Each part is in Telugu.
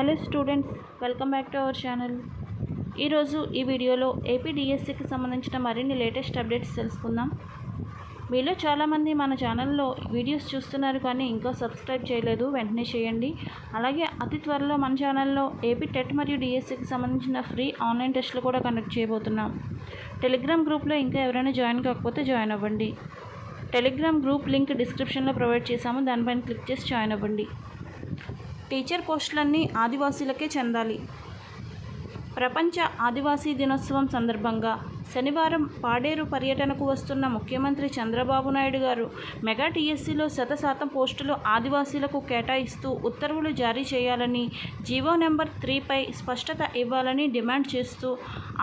Hello students welcome back to our channel. ఈరోజు ఈ వీడియోలో ఏపీడిఎస్సికి సంబంధించిన మరిన్ని లేటెస్ట్ అప్డేట్స్ తెలుసుకుందాం. మీలో చాలామంది మన ఛానల్లో వీడియోస్ చూస్తున్నారు కానీ ఇంకా సబ్స్క్రైబ్ చేయలేదు వెంటనే చేయండి. అలాగే అతి త్వరలో మన ఛానల్లో ఏపీ టెట్ మరియు డిఎస్సికి సంబంధించిన ఫ్రీ ఆన్లైన్ టెస్ట్లు కూడా కండక్ట్ చేయబోతున్నాం. టెలిగ్రామ్ గ్రూప్లో ఇంకా ఎవరైనా జాయిన్ కాకపోతే జాయిన్ అవ్వండి. టెలిగ్రామ్ గ్రూప్ లింక్ డిస్క్రిప్షన్లో ప్రొవైడ్ చేశాము దానిపైన క్లిక్ చేసి జాయిన్ అవ్వండి. టీచర్ పోస్టులన్నీ ఆదివాసీలకే చెందాలి. ప్రపంచ ఆదివాసీ దినోత్సవం సందర్భంగా శనివారం పాడేరు పర్యటనకు వస్తున్న ముఖ్యమంత్రి చంద్రబాబు నాయుడు గారు మెగా టీఎస్సీలో శత శాతం పోస్టులు ఆదివాసీలకు కేటాయిస్తూ ఉత్తర్వులు జారీ చేయాలని జీవో నెంబర్ త్రీపై స్పష్టత ఇవ్వాలని డిమాండ్ చేస్తూ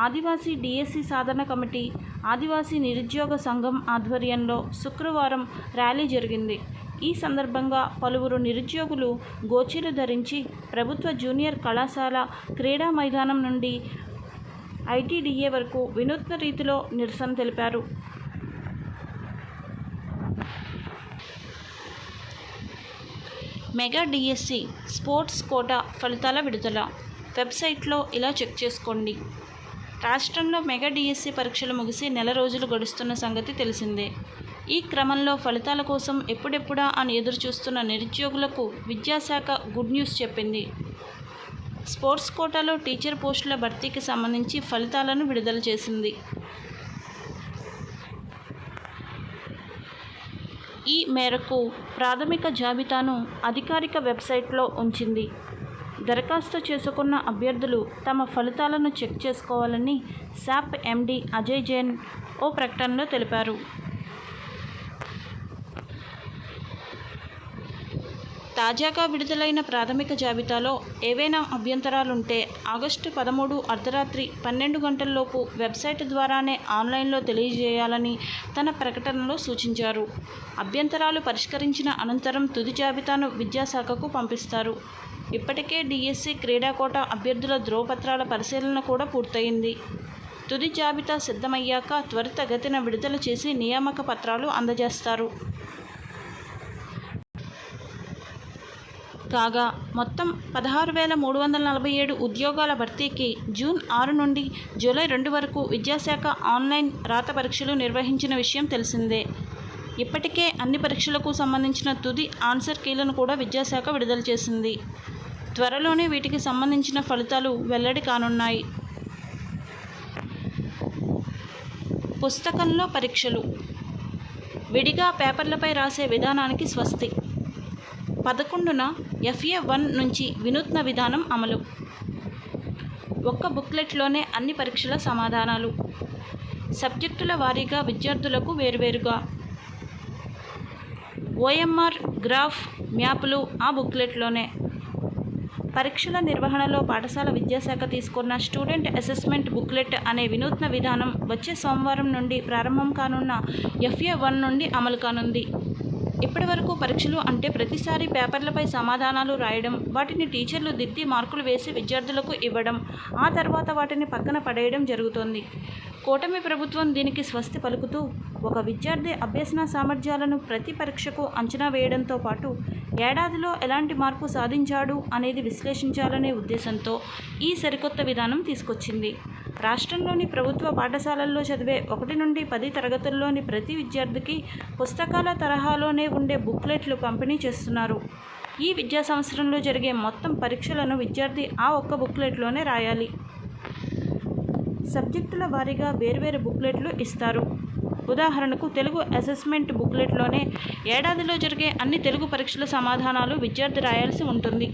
ఆదివాసీ డిఎస్సీ సాధన కమిటీ ఆదివాసీ నిరుద్యోగ సంఘం ఆధ్వర్యంలో శుక్రవారం ర్యాలీ జరిగింది. ఈ సందర్భంగా పలువురు నిరుద్యోగులు గోచీలు ధరించి ప్రభుత్వ జూనియర్ కళాశాల క్రీడా మైదానం నుండి ఐటీడీఏ వరకు వినూత్న రీతిలో నిరసన తెలిపారు. మెగా డిఎస్సి స్పోర్ట్స్ కోటా ఫలితాల విడుదల. వెబ్సైట్లో ఇలా చెక్ చేసుకోండి. రాష్ట్రంలో మెగా డిఎస్సి పరీక్షలు ముగిసి నెల రోజులు గడుస్తున్న సంగతి తెలిసిందే. ఈ క్రమంలో ఫలితాల కోసం ఎప్పుడెప్పుడా అని ఎదురు చూస్తున్న నిరుద్యోగులకు విద్యాశాఖ గుడ్ న్యూస్ చెప్పింది. స్పోర్ట్స్ కోటాలో టీచర్ పోస్టుల భర్తీకి సంబంధించి ఫలితాలను విడుదల చేసింది. ఈ మేరకు ప్రాథమిక జాబితాను అధికారిక వెబ్సైట్లో ఉంచింది. దరఖాస్తు చేసుకున్న అభ్యర్థులు తమ ఫలితాలను చెక్ చేసుకోవాలని శాప్ ఎండి అజయ్ జైన్ ఓ ప్రకటనలో తెలిపారు. తాజాగా విడుదలైన ప్రాథమిక జాబితాలో ఏవైనా అభ్యంతరాలుంటే ఆగస్టు పదమూడు అర్ధరాత్రి పన్నెండు గంటల్లోపు వెబ్సైట్ ద్వారానే ఆన్లైన్లో తెలియజేయాలని తన ప్రకటనలో సూచించారు. అభ్యంతరాలు పరిష్కరించిన అనంతరం తుది జాబితాను విద్యాశాఖకు పంపిస్తారు. ఇప్పటికే డిఎస్సి క్రీడాకోట అభ్యర్థుల ధ్రువపత్రాల పరిశీలన కూడా పూర్తయింది. తుది జాబితా సిద్ధమయ్యాక త్వరితగతిన విడుదల చేసి నియామక పత్రాలు అందజేస్తారు. కాగా మొత్తం పదహారు వేల మూడు వందల నలభై ఏడు ఉద్యోగాల భర్తీకి జూన్ ఆరు నుండి జూలై రెండు వరకు విద్యాశాఖ ఆన్లైన్ రాత పరీక్షలు నిర్వహించిన విషయం తెలిసిందే. ఇప్పటికే అన్ని పరీక్షలకు సంబంధించిన తుది ఆన్సర్ కీలను కూడా విద్యాశాఖ విడుదల చేసింది. త్వరలోనే వీటికి సంబంధించిన ఫలితాలు వెల్లడి కానున్నాయి. పుస్తకంలో పరీక్షలు. విడిగా పేపర్లపై రాసే విధానానికి స్వస్తి. పదకొండున ఎఫ్ఏ వన్ నుంచి వినూత్న విధానం అమలు. ఒక్క బుక్లెట్లోనే అన్ని పరీక్షల సమాధానాలు. సబ్జెక్టుల వారీగా విద్యార్థులకు వేరువేరుగా. ఓఎంఆర్ గ్రాఫ్ మ్యాప్లు ఆ బుక్లెట్లోనే. పరీక్షల నిర్వహణలో పాఠశాల విద్యాశాఖ తీసుకున్న స్టూడెంట్ అసెస్మెంట్ బుక్లెట్ అనే వినూత్న విధానం వచ్చే సోమవారం నుండి ప్రారంభం కానున్న ఎఫ్ఏ వన్ నుండి అమలు కానుంది. ఇప్పటి వరకు పరీక్షలు అంటే ప్రతిసారి పేపర్లపై సమాధానాలు రాయడం వాటిని టీచర్లు దిద్ది మార్కులు వేసి విద్యార్థులకు ఇవ్వడం ఆ తర్వాత వాటిని పక్కన పడేయడం జరుగుతోంది. కూటమి ప్రభుత్వం దీనికి స్వస్తి పలుకుతూ ఒక విద్యార్థి అభ్యసన సామర్థ్యాలను ప్రతి పరీక్షకు అంచనా వేయడంతో పాటు ఏడాదిలో ఎలాంటి మార్పు సాధించాడు అనేది విశ్లేషించాలనే ఉద్దేశంతో ఈ సరికొత్త విధానం తీసుకొచ్చింది. రాష్ట్రంలోని ప్రభుత్వ పాఠశాలల్లో చదివే ఒకటి నుండి పది తరగతుల్లోని ప్రతి విద్యార్థికి పుస్తకాల తరహాలోనే ఉండే బుక్లెట్లు పంపిణీ చేస్తున్నారు. ఈ విద్యా సంవత్సరంలో జరిగే మొత్తం పరీక్షలను విద్యార్థి ఆ ఒక్క బుక్లెట్లోనే రాయాలి. సబ్జెక్టుల వారీగా వేర్వేరు బుక్లెట్లు ఇస్తారు. ఉదాహరణకు తెలుగు అసెస్మెంట్ బుక్లెట్లోనే ఏడాదిలో జరిగే అన్ని తెలుగు పరీక్షల సమాధానాలు విద్యార్థి రాయాల్సి ఉంటుంది.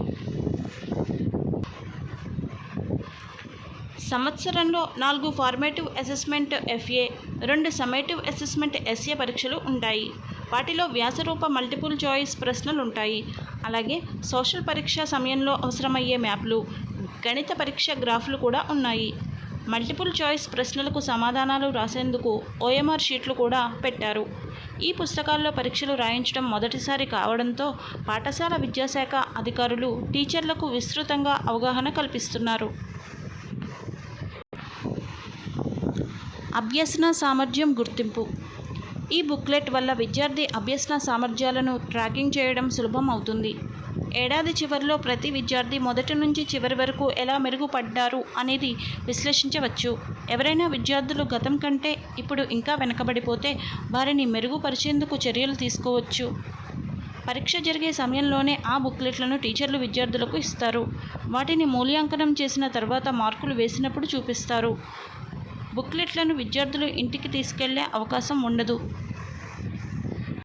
సంవత్సరంలో నాలుగు ఫార్మేటివ్ అసెస్మెంట్ ఎఫ్ఏ రెండు సమ్మేటివ్ అసెస్మెంట్ ఎస్ఏ పరీక్షలు ఉంటాయి. వాటిలో వ్యాసరూప మల్టిపుల్ చాయిస్ ప్రశ్నలు ఉంటాయి అలాగే సోషల్ పరీక్ష సమయంలో అవసరమయ్యే మ్యాప్లు గణిత పరీక్ష గ్రాఫ్లు కూడా ఉన్నాయి. మల్టిపుల్ చాయిస్ ప్రశ్నలకు సమాధానాలు రాసేందుకు ఓఎంఆర్ షీట్లు కూడా పెట్టారు. ఈ పుస్తకాల్లో పరీక్షలు రాయించడం మొదటిసారి కావడంతో పాఠశాల విద్యాశాఖ అధికారులు టీచర్లకు విస్తృతంగా అవగాహన కల్పిస్తున్నారు. అభ్యసన సామర్థ్యం గుర్తింపు ఈ బుక్లెట్ వల్ల విద్యార్థి అభ్యసన సామర్థ్యాలను ట్రాకింగ్ చేయడం సులభం అవుతుంది. ఏడాది చివరిలో ప్రతి విద్యార్థి మొదటి నుంచి చివరి వరకు ఎలా మెరుగుపడ్డారు అనేది విశ్లేషించవచ్చు. ఎవరైనా విద్యార్థులు గతం కంటే ఇప్పుడు ఇంకా వెనకబడిపోతే వారిని మెరుగుపరిచేందుకు చర్యలు తీసుకోవచ్చు. పరీక్ష జరిగే సమయంలోనే ఆ బుక్లెట్లను టీచర్లు విద్యార్థులకు ఇస్తారు. వాటిని మూల్యాంకనం చేసిన తర్వాత మార్కులు వేసినప్పుడు చూపిస్తారు. బుక్లెట్లను విద్యార్థులు ఇంటికి తీసుకెళ్ళే అవకాశం ఉండదు.